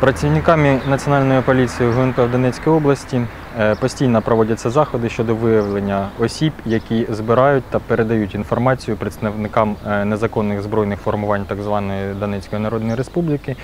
Працівниками Національної поліції ГУНП в Донецькій області е, постійно проводяться заходи щодо виявлення осіб, які збирають та передають інформацію представникам е, незаконних збройних формувань так званої Донецької Народної Республіки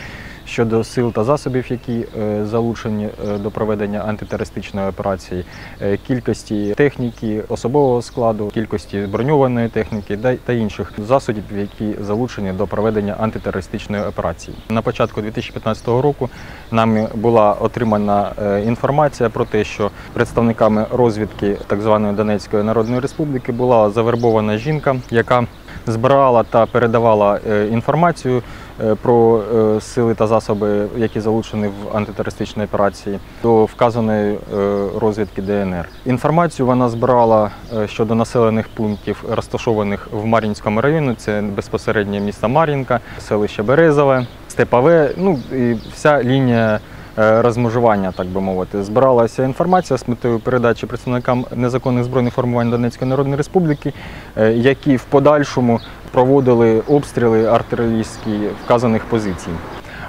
щодо сил та засобів, які е, залучені е, до проведення антитерористичної операції, е, кількості техніки, особового складу, кількості броньованої техніки та інших засобів, які залучені до проведення антитерористичної операції. На початку 2015 року нами була отримана інформація про те, що представниками розвідки так званої Донецької Народної Республіки була завербована жінка, яка збирала та передавала е, інформацію е, про е, сили та засоби, які залучені в антитерористичній операції, до вказаної розвідки ДНР. Інформацію вона збирала щодо населених пунктів, розташованих в Мар'їнському районі. Це безпосередньо місто Мар'їнка, селище Березове, Степове. Ну і вся лінія розмежування, так би мовити. Збиралася інформація з метою передачі представникам незаконних збройних формувань Донецької Народної Республіки, е, які в подальшому проводили обстріли артилерійські вказаних позицій.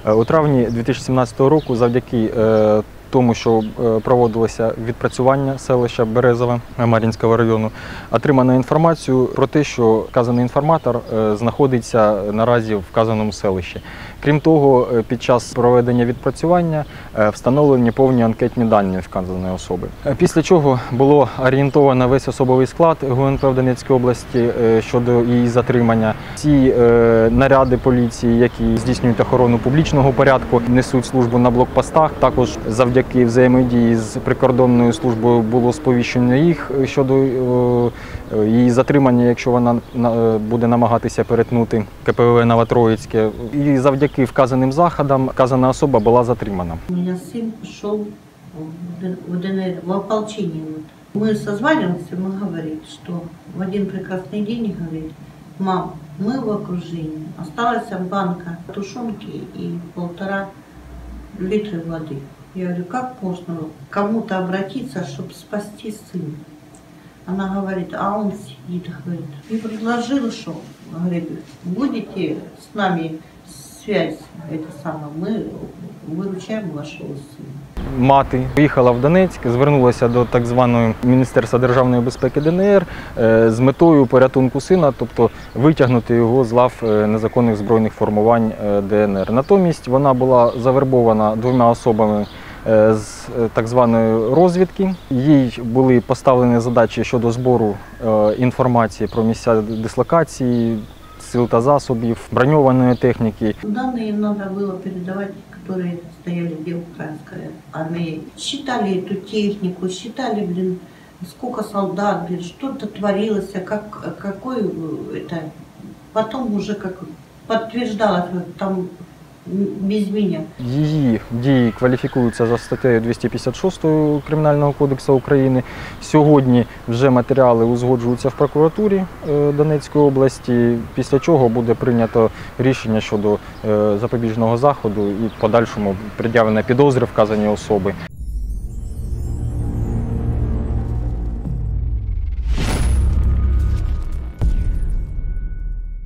Е, У травні 2017 року, завдяки е, тому, що е, проводилося відпрацювання селища Березове Мар'їнського району, отримано інформацію про те, що вказаний інформатор е, знаходиться наразі в вказаному селищі. Крім того, е, під час проведення відпрацювання встановлені повні анкетні дані вказаної особи. Після чого було орієнтовано весь особовий склад ГУНП в Донецькій області щодо її затримання. Е, наряди поліції, які здійснюють охорону публічного порядку, несуть службу на блокпостах. Також завдяки взаємодії з прикордонною службою було сповіщено їх щодо е, е, її затримання, якщо вона на- е, буде намагатися перетнути КПВ Новотроїцьке. І завдяки вказаним заходам вказана особа була затримана. У меня сын пошел в Д- в ДНР, в ополчение. Вот. Мы созваниваемся, мы говорим, что в один прекрасный день и говорит, мам, мы в окружении. Осталась банка тушенки и полтора литра воды. Я говорю, как можно к кому-то обратиться, чтобы спасти сына? Она говорит, а он сидит, говорит. И предложил, что, говорит, будете с нами связь, это самое, мы выручаем вашего сына. Мати поїхала в Донецьк, звернулася до так званого Міністерства державної безпеки ДНР е, з метою порятунку сина, тобто витягнути його з лав е, незаконних збройних формувань е, ДНР. Натомість вона була завербована двома особами. е, З е, так званої розвідки їй були поставлені задачі щодо збору е, інформації про місця дислокації, сил та засобів, броньованої техніки, Данные надо было передавать, которые стояли, где украинская армия. Считали эту технику, считали, блин, сколько солдат, блин, что-то творилось, а как, какой э, это... Потом уже как подтверждалось, вот там м, без меня. Її дії кваліфікуються за статтею 256 Кримінального кодексу України. Сьогодні вже матеріали узгоджуються в прокуратурі е, Донецької області, після чого буде прийнято рішення щодо е, запобіжного заходу і подальшому пред'явлена підозри вказані особи.